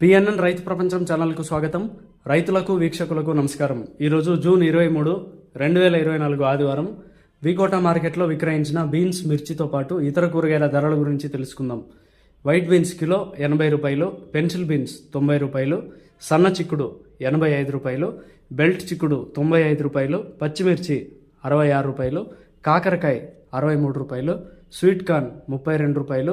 PNN రైతు ప్రపంచం ఛానల్కు స్వాగతం. రైతులకు వీక్షకులకు నమస్కారం. ఈరోజు జూన్ ఇరవై మూడు రెండు వేల ఇరవై నాలుగు ఆదివారం. వికోట మార్కెట్లో విక్రయించిన బీన్స్ మిర్చితో పాటు ఇతర కూరగాయల ధరల గురించి తెలుసుకుందాం. వైట్ బీన్స్ కిలో ఎనభై రూపాయలు పెన్సిల్ బీన్స్ తొంభై రూపాయలు సన్న చిక్కుడు ఎనభై ఐదు రూపాయలు బెల్ట్ చిక్కుడు తొంభై ఐదు రూపాయలు పచ్చిమిర్చి అరవై ఆరు రూపాయలు కాకరకాయ అరవై మూడు రూపాయలు స్వీట్ కార్న్ ముప్పై రెండు రూపాయలు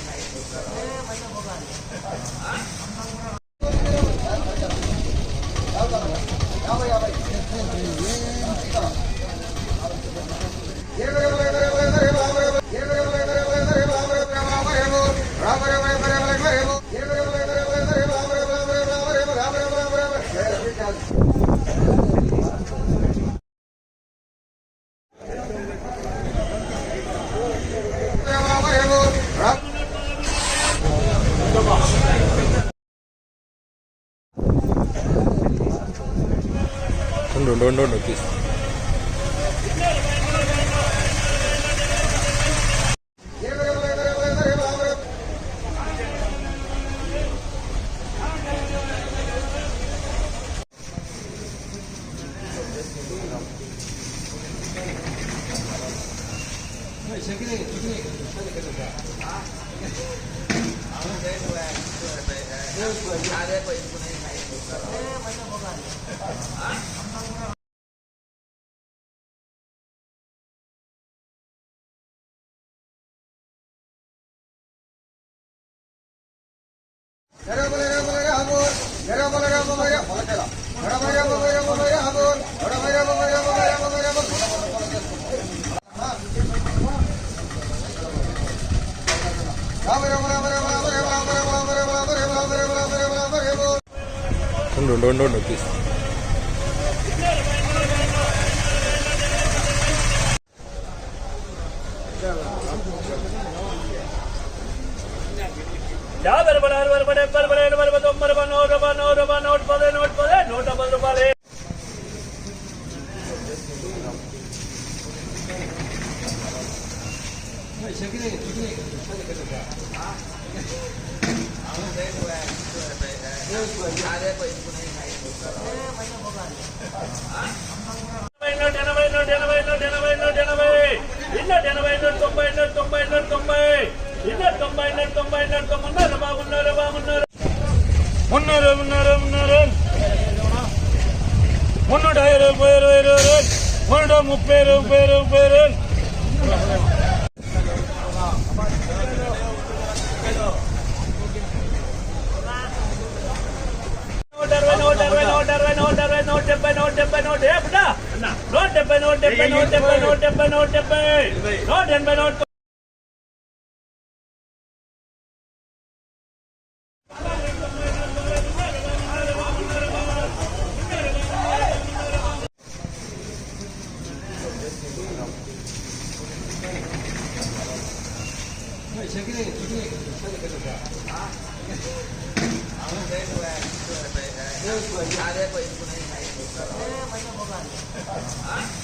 네, 맞아 먹어야 돼. ഉണ്ട് ഉണ്ട് ഉണ്ട് गरम गरम गरम गरम गरम गरम गरम ఉండు ఉండు ఉండు ఉండు ప్లీజ్ యాభై రూపాయలు అరవై రూపాయలు డెబ్బై రూపాయలు ఎనభై రూపాయలు తొంభై రూపాయలు నూట రూపాయలు నూట పదే నూట పదే నూట పది. ఎనభై నూట ఎనభై నూట ఎనభై నూట ఎనభై ఇన్నూట ఎనభై నూట తొంభై నూట తొంభై నూట తొంభై ఇన్నూట తొంభై నూట తొంభై నూట తొమ్మిది బాగున్నారు బాగున్నారు మున్నూరు మున్నూరు మున్నూరు మున్నూట ఇరవై ఇరవై ఇరవై మున్నూట ముప్పై ముప్పై నోట్ ఏ బుడ్డా నోట్ డెబ్బై నోట్ డెబ్బై నోట్ డెబ్బై నోట్ డెబ్బై నోట్ డెబ్బై నోట్ ఎనభై నోట్ हाँ Ah,